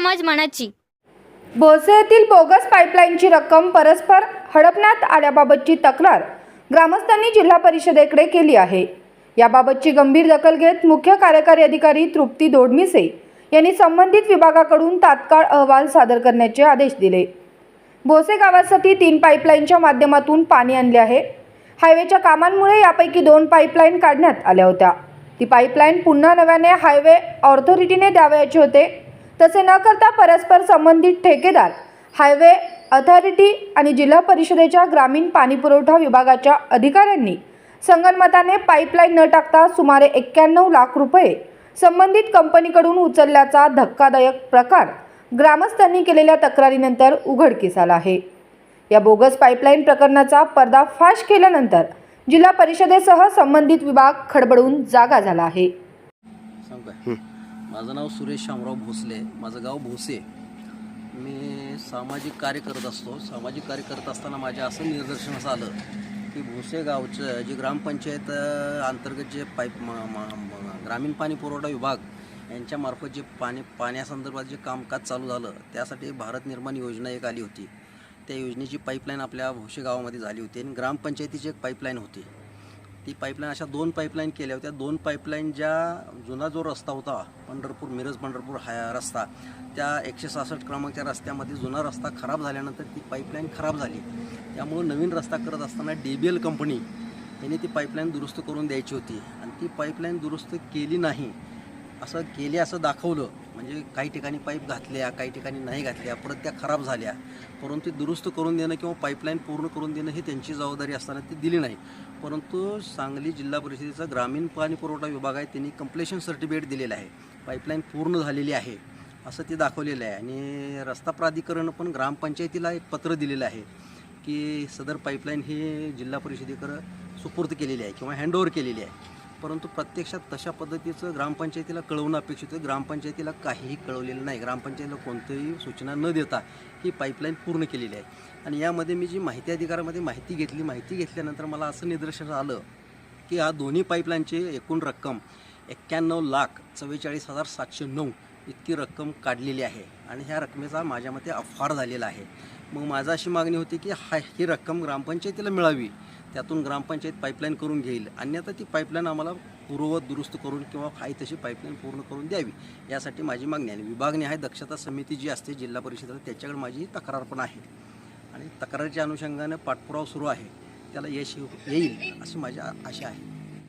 मनाची. भोसे येथील बोगस पाईपलाईनची रक्कम परस्पर हडपण्यात आल्याबाबतची तक्रार ग्रामस्थांनी जिल्हा परिषदेकडे केली आहे. याबाबतची गंभीर दखल घेत मुख्य कार्यकारी अधिकारी तृप्ती दोडमिसे यांनी संबंधित विभागाकडून तात्काळ अहवाल सादर करण्याचे आदेश दिले. भोसे गावासाठी तीन पाईपलाईनच्या माध्यमातून पाणी आणले आहे. हायवेच्या कामांमुळे यापैकी दोन पाईपलाईन काढण्यात आल्या होत्या. ती पाईपलाईन पुन्हा नव्याने हायवे ऑथॉरिटीने द्यावयाचे होते. तसे न करता परस्पर संबंधित ठेकेदार हायवे अथॉरिटी आणि जिल्हा परिषदेच्या ग्रामीण पाणीपुरवठा विभागाच्या अधिकाऱ्यांनी संगनमताने पाईपलाईन न टाकता सुमारे एक्क्याण्णव लाख रुपये संबंधित कंपनीकडून उचलल्याचा धक्कादायक प्रकार ग्रामस्थांनी केलेल्या तक्रारीनंतर उघडकीस आला आहे. या बोगस पाईपलाईन प्रकरणाचा पर्दाफाश केल्यानंतर जिल्हा परिषदेसह संबंधित विभाग खडबडून जागा झाला आहे. माझं नाव सुरेश शामराव भोसले माझं गाव भोसे. मी सामाजिक कार्य करत असतो. सामाजिक कार्य करत असताना माझ्या असं निदर्शनास आलं की भोसे गावचं जे ग्रामपंचायत अंतर्गत जे पाईप म- ग्रामीण पाणी पुरवठा विभाग यांच्यामार्फत जे पाणी पाण्यासंदर्भात जे कामकाज चालू झालं त्यासाठी भारत निर्माण योजना एक आली होती. त्या योजनेची पाईपलाईन आपल्या भोसे गावामध्ये झाली होती आणि ग्रामपंचायतीची एक पाईपलाईन होती. ती पाईपलाईन अशा दोन पाईपलाईन केल्या होत्या. दोन पाईपलाईन ज्या जुना जो रस्ता होता पंढरपूर मिरज पंढरपूर हा रस्ता त्या एकशे सहासष्ट क्रमांकच्या रस्त्यामध्ये जुना रस्ता खराब झाल्यानंतर ती पाईपलाईन खराब झाली. त्यामुळं नवीन रस्ता करत असताना डी बी एल कंपनी यांनी ती पाईपलाईन दुरुस्त करून द्यायची होती. आणि ती पाईपलाईन दुरुस्त केली नाही असं केले असं दाखवलं. म्हणजे काही ठिकाणी पाईप घातल्या काही ठिकाणी नाही घातल्या परत त्या खराब झाल्या. परंतु दुरुस्त करून देणं किंवा पाईपलाईन पूर्ण करून देणं ही त्यांची जबाबदारी असताना ती दिली नाही. परंतु सांगली जिल्हा परिषदेचा ग्रामीण पाणी पुरवठा विभाग आहे त्यांनी कंप्लेशन सर्टिफिकेट दिलेलं आहे. पाईपलाईन पूर्ण झालेली आहे असं ते दाखवलेलं आहे. आणि रस्ता प्राधिकरण पण ग्रामपंचायतीला एक पत्र दिलेलं आहे की सदर पाईपलाईन हे जिल्हा परिषदेकडं सुपूर्द केलेली आहे किंवा हँडओव्हर केलेली आहे. परंतु प्रत्यक्षात तशा पद्धतीचं ग्रामपंचायतीला कळवणं अपेक्षित आहे. ग्रामपंचायतीला काहीही कळवलेलं नाही. ग्रामपंचायतीला कोणतीही सूचना न देता ही पाईपलाईन पूर्ण केलेली आहे. आणि यामध्ये मी जी माहिती अधिकारामध्ये माहिती घेतली माहिती घेतल्यानंतर मला असं निदर्शनास आलं की या दोन्ही पाईपलाईनची एकूण रक्कम एक्क्याण्णव लाख चव्वेचाळीस हजार सातशे नऊ इतकी रक्कम काढलेली आहे. आणि ह्या रकमेचा माझ्या मते अफार झालेला आहे. मग माझा अशी मागणी होती की हा ही रक्कम ग्रामपंचायतीला मिळावी. त्यातून ग्रामपंचायत पाईपलाईन करून घेईल. अन्यथा ती पाईपलाईन आम्हाला पूर्ववत दुरुस्त करून किंवा फाई तशी पाईपलाईन पूर्ण करून द्यावी. यासाठी माझी मागणी आहे विभागणी आहे. दक्षता समिती जी असते जिल्हा परिषदेला त्याच्याकडे माझी तक्रार पण आहे. आणि तक्रारीच्या अनुषंगाने पाठपुरावा सुरू आहे. त्याला यश येईल अशी माझी आशा आहे.